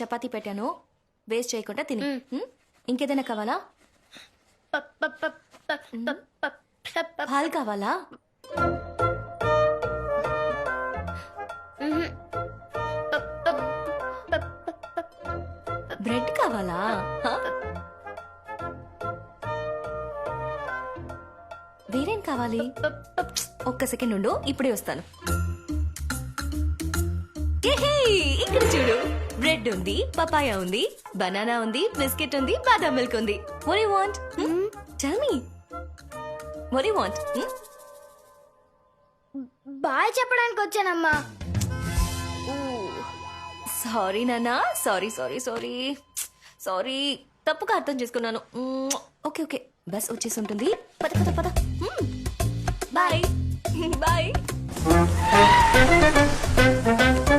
చపాతీ పెట్టాను వేస్ట్ చేయకుండా తిని? ఇంకేదైనా కావాలా పాలు కావాలా బ్రెడ్ కావాలా హ? వేరేం కావాలి ఒక్క సెకండ్ ఉండు ఇప్పుడే వస్తాను ఏహే, ఇక్కడ చూడు బ్రెడ్ ఉంది పపాయా ఉంది బనానా ఉంది బిస్కెట్ ఉంది బాదాం మిల్క్ ఉంది. What you want? Tell me what you want? Hmm? Bye చెప్పడానికి వచ్చానమ్మా. సారీ నానా సారీ సారీ సారీ సారీ తప్పుగా అర్థం చేసుకున్నాను. ఓకే ఓకే బస్ వచ్చేసి ఉంటుంది. పద పద పద. బాయ్ బాయ్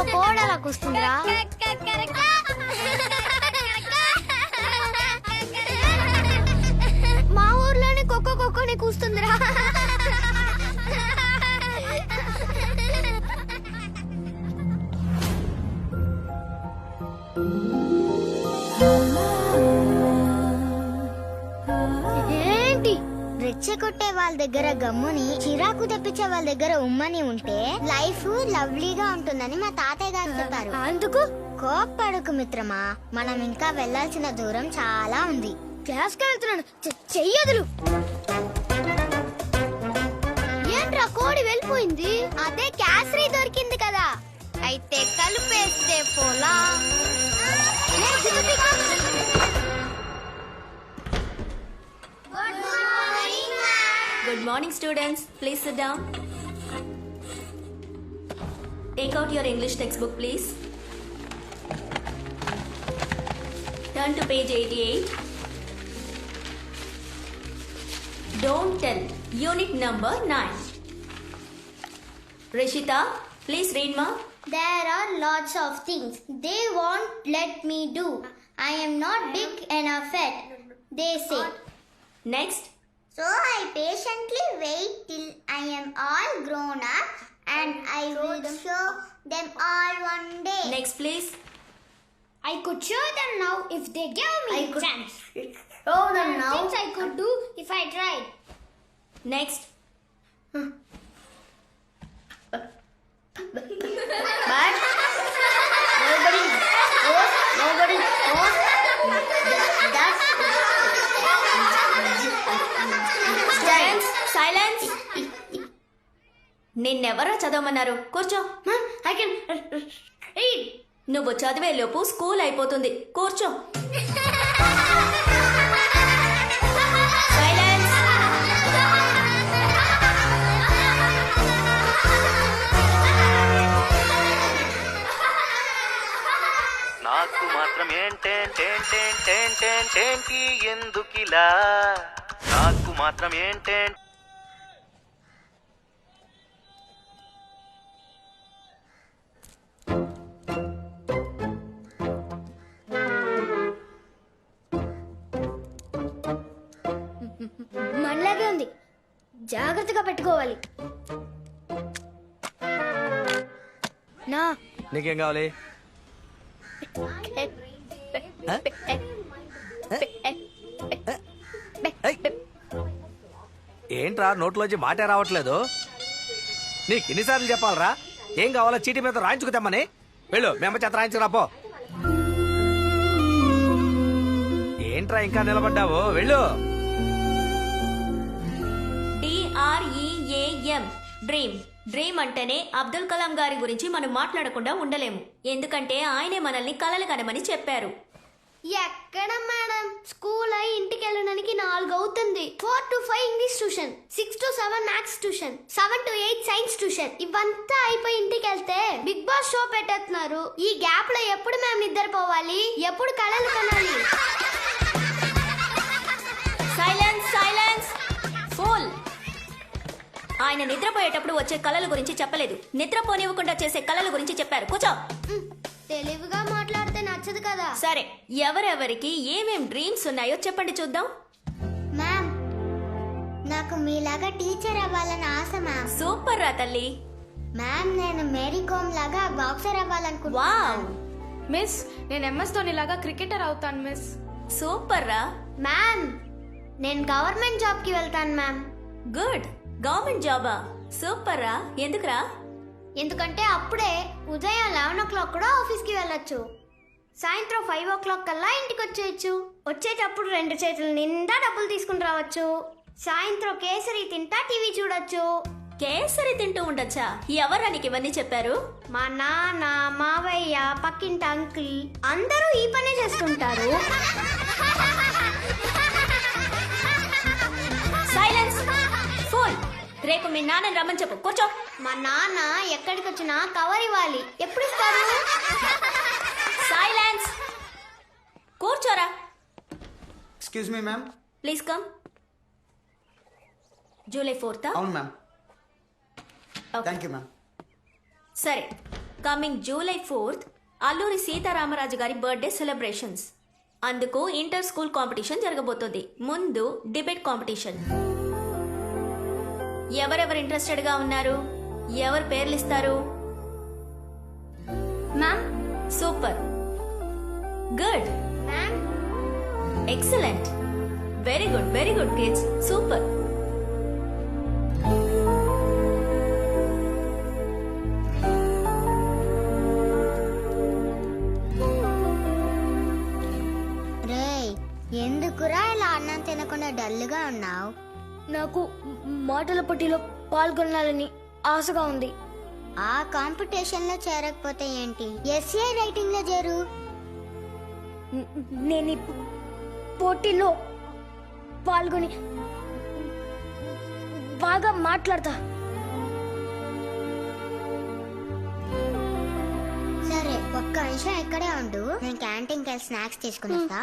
మీ ఊర్లో కోడలా కూస్తుందిరా మా ఊర్లోనే కుక్క కుక్కని కూస్తుందిరా ఏంటి రెచ్చగొట్టే వాళ్ళ దగ్గర గమ్ముని చిరాకు తెప్పించే వాళ్ళ దగ్గర ఉమ్మని ఉంటే లైఫ్ లవ్లీగా ఉంటుందని మా తాతయ్య గారు చెప్పారు. అందుకు? కోప్పడుకు మిత్రమా మనం ఇంకా వెళ్ళాల్సిన దూరం చాలా ఉంది. క్లాస్ వెళ్తున్నాను. చెయ్యదులు ఏంట్రా కోడి వెళ్ళిపోయింది? అదే క్యాసరీ దొరికింది కదా. అయితే కలిపేస్తే పోలా. Morning, students. Please sit down. Take out your English textbook, please. Turn to page 88. Don't tell. Unit number 9. Rishita, please read ma. There are lots of things they won't let me do. I am not big enough yet, they say. Next. So I patiently wait till I am all grown up and I will show them all one day. Next, please. I could show them now if they gave me a chance. Show them now. Things I could do if I tried. Next. నిన్నెవరో చదవమన్నారు? కూర్చో. read. నువ్వు చదివే లోపు school అయిపోతుంది. కూర్చో. నాకు మాత్రం ఏంటేంటేంటేంటేంటేంటి ఎందుకిలా? నాకు మాత్రం ఏంటేంటి జాగ్రత్తగా పెట్టుకోవాలి. నా. నీకేం కావాలి? ఏంట్రా నోట్లోంచి మాటే రావట్లేదు? నీకు ఎన్నిసార్లు చెప్పాలరా? ఏం కావాలో చీటీ మీద రాయించుకు తెమ్మని. వెళ్ళు మేము చేత రాయించుకురాపో ఏంట్రా ఇంకా నిలబడ్డావు? వెళ్ళు. డ్రీమ్ డ్రీమ్ అంటేనే అబ్దుల్ కలాం గారి గురించి మనం మాట్లాడకుండా ఉండలేము. ఎందుకంటే ఆయనే మనల్ని కలలు కనమని చెప్పారు. ఎక్కడ మేడం? స్కూల్ అయి ఇంటికి వెళ్ళడానికి నాలుగు అవుతుంది four to five English tuition six to seven maths tuition seven to eight science tuition. ఇవంతా అయిపోయి ఇంటికి వెళ్తే బిగ్ బాస్ షో పెట్టేస్తున్నారు. ఈ గ్యాప్లో ఎప్పుడు మేము నిద్రపోవాలి? ఎప్పుడు కళలు కనాలి ఆయన నిద్రపోయేటప్పుడు వచ్చే కళల గురించి చెప్పలేదు. నిద్రపోనివ్వకుండా చేసే కళల గురించి చెప్పారు. కూర్చో. తెలివిగా మాట్లాడితే నచ్చదు కదా. సరే ఎవరెవరికి ఏమేం డ్రీమ్స్ ఉన్నాయో చెప్పండి చూద్దాం. మ్యామ్ నాకు మీలాగా టీచర్ అవ్వాలని ఆశ మ్యామ్ సూపర్ రా తల్లి. మ్యామ్ నేను మేరీ కోమ్ లాగా బాక్సర్ వావ్ అవ్వాలనుకుంటున్నాను మిస్ నేను ఎంఎస్ ధోని లాగా క్రికెటర్ అవుతాను మిస్ సూపర్ రా. మ్యామ్ నేను గవర్నమెంట్ జాబ్కి వెళ్తాను మ్యామ్ గుడ్ గవర్నమెంట్ జాబా? సూపర్ రా ఎందుకురా? ఎందుకంటే అప్పుడే ఉదయం లెవెన్ ఓ క్లాక్ కూడా ఆఫీస్కి వెళ్ళొచ్చు. సాయంత్రం ఫైవ్ ఓ క్లాక్ కల్లా ఇంటికి వచ్చేయచ్చు వచ్చేటప్పుడు రెండు చేతుల నిండా డబ్బులు తీసుకుని రావచ్చు. సాయంత్రం కేసరి తింటా టీవీ చూడొచ్చు. కేసరి తింటూ ఉండొచ్చా? ఎవరా నీకు ఇవన్నీ చెప్పారు? మా నాన్న మావయ్య పక్కింటి అంకుల్ అందరూ ఈ పనే చేస్తుంటారు. రేపు మీ నాన్నని రమ్మని చెప్పు. కూర్చో. మా నాన్న ఎక్కడికి వచ్చినా కవర్ ఇవ్వాలి. ఎప్పుడు ఇస్తారు సైలెన్స్. కూర్చోరా. Excuse me ma'am please come July fourth అవును మ్యామ్ థ్యాంక్ యూ మ్యామ్ సరే. Coming July fourth Alluri Sitaramaraju గారి బర్త్డే సెలబ్రేషన్స్ అందుకు ఇంటర్ స్కూల్ కాంపిటీషన్ జరగబోతోంది. ముందు డిబేట్ కాంపిటీషన్ ఎవరెవరు ఇంట్రెస్టెడ్గా ఉన్నారు? ఎవరు పేర్లు ఇస్తారు ma'am super. Good. Ma'am excellent. Very good very good kids. Super. రేయ్ ఎందుకురా ఇలా అన్నం తినకుండా డల్గా ఉన్నావు? నాకు మాటల పోటీలో పాల్గొనాలని ఆశగా ఉంది. ఆ కాంపిటీషన్లో చేరకపోతే ఏంటి? ఎస్ఏ రైటింగ్లో చేరు. నేను పోటీలో పాల్గొని బాగా మాట్లాడతా. సరే ఒక్క నిమిషం ఇక్కడే ఉండు. నేను క్యాంటీన్కి వెళ్ళి స్నాక్స్ తీసుకుని వస్తా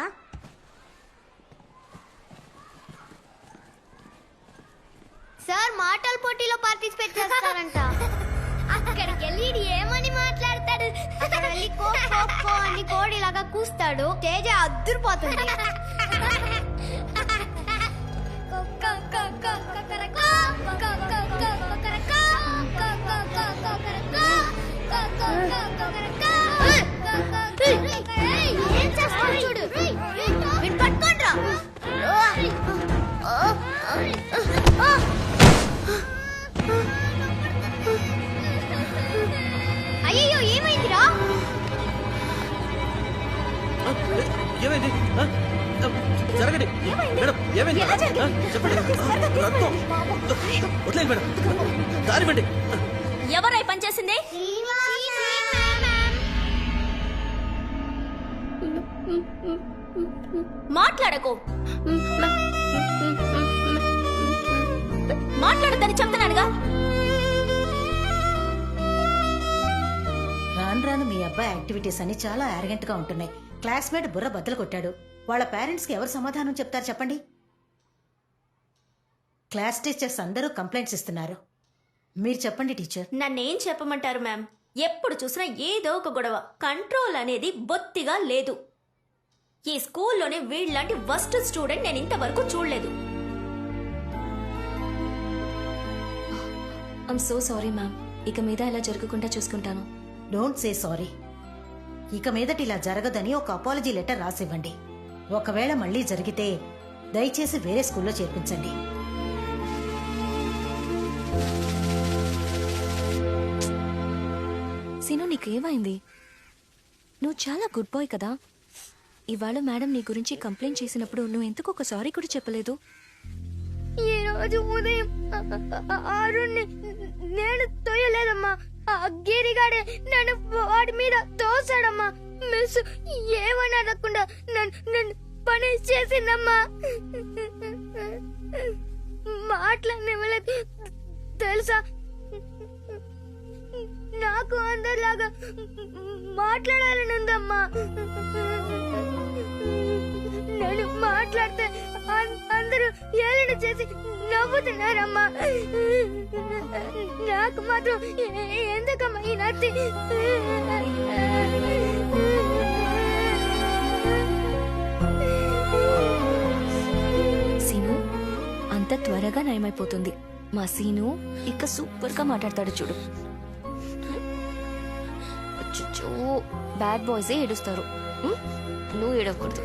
సార్ మాటల పోటీలో పార్టిసిపేట్ చేస్తారంట. అక్కడికి వెళ్ళి ఏమని మాట్లాడతాడు? అక్కడ వెళ్ళి కో కో కో అని కోడిలాగా కూస్తాడు. తేజ అద్దరిపోతుంది. వదిలేదు మేడం దారివ్వండి ఎవరై పనిచేసింది? మాట్లాడకు. మాట్లాడద్దని చెప్తున్నానుగా. రాను రాను మీ అబ్బాయి యాక్టివిటీస్ అన్ని చాలా యారగెంట్గా ఉంటున్నాయి. క్లాస్మేట్ బుర్ర బద్దలు కొట్టాడు. వాళ్ళ పేరెంట్స్కి ఎవరు సమాధానం చెప్తారు చెప్పండి? క్లాస్ టీచర్స్ అందరూ కంప్లైంట్స్ ఇస్తున్నారు. మీరు చెప్పండి టీచర్. నన్నేం చెప్పమంటారు మ్యామ్? ఎప్పుడు చూసినా ఏదో ఒక గొడవ. కంట్రోల్ అనేది బొత్తిగా లేదు. ఈ స్కూల్లోనే వీళ్ళలాంటి వస్ట్ స్టూడెంట్ నేను ఇంతవరకు చూడలేదు. ఐమ్ సో సారీ మ్యామ్ ఇక మీద ఇలా జరగకుండా చూసుకుంటాను. డోంట్ సే సారీ ఇక మీదట ఇలా జరగదని ఒక అపాలజీ లెటర్ రాసివ్వండి. ఒకవేళ మళ్ళీ జరిగితే దయచేసి వేరే స్కూల్లో చేర్పించండి. సీను నీకేమైంది? నువ్వు చాలా గుడ్ బాయ్ కదా. ఇవాళ మేడం నీ గురించి కంప్లైంట్ చేసినప్పుడు నువ్వు ఎందుకు ఒక సారీ కూడా చెప్పలేదు? ఈ రోజు ఉదయం ఆరుణ్ణి నేను తోయలేదమ్మా ఆ గిరిగాడే నన్ను వాడి మీద తోసాడమ్మా మిస్ ఏమని అనకుండా నన్ను నన్ను పని చేసిందమ్మా. మాట్లాడనివ్వలేదు. తెలుసా? నాకు అందరిలాగా మాట్లాడాలని ఉందమ్మా. నన్ను మాట్లాడితే అందరూ ఏలన చేసి నవ్వుతున్నారమ్మా. నాకు మాత్రం ఎందుకమ్మా ఈ నత్తి? అంత త్వరగా నయమైపోతుంది. మా సీను ఇక సూపర్గా మాట్లాడతాడు చూడు. బ్యాడ్ బాయ్సే ఏడుస్తారు. నువ్వు ఏడవకూడదు.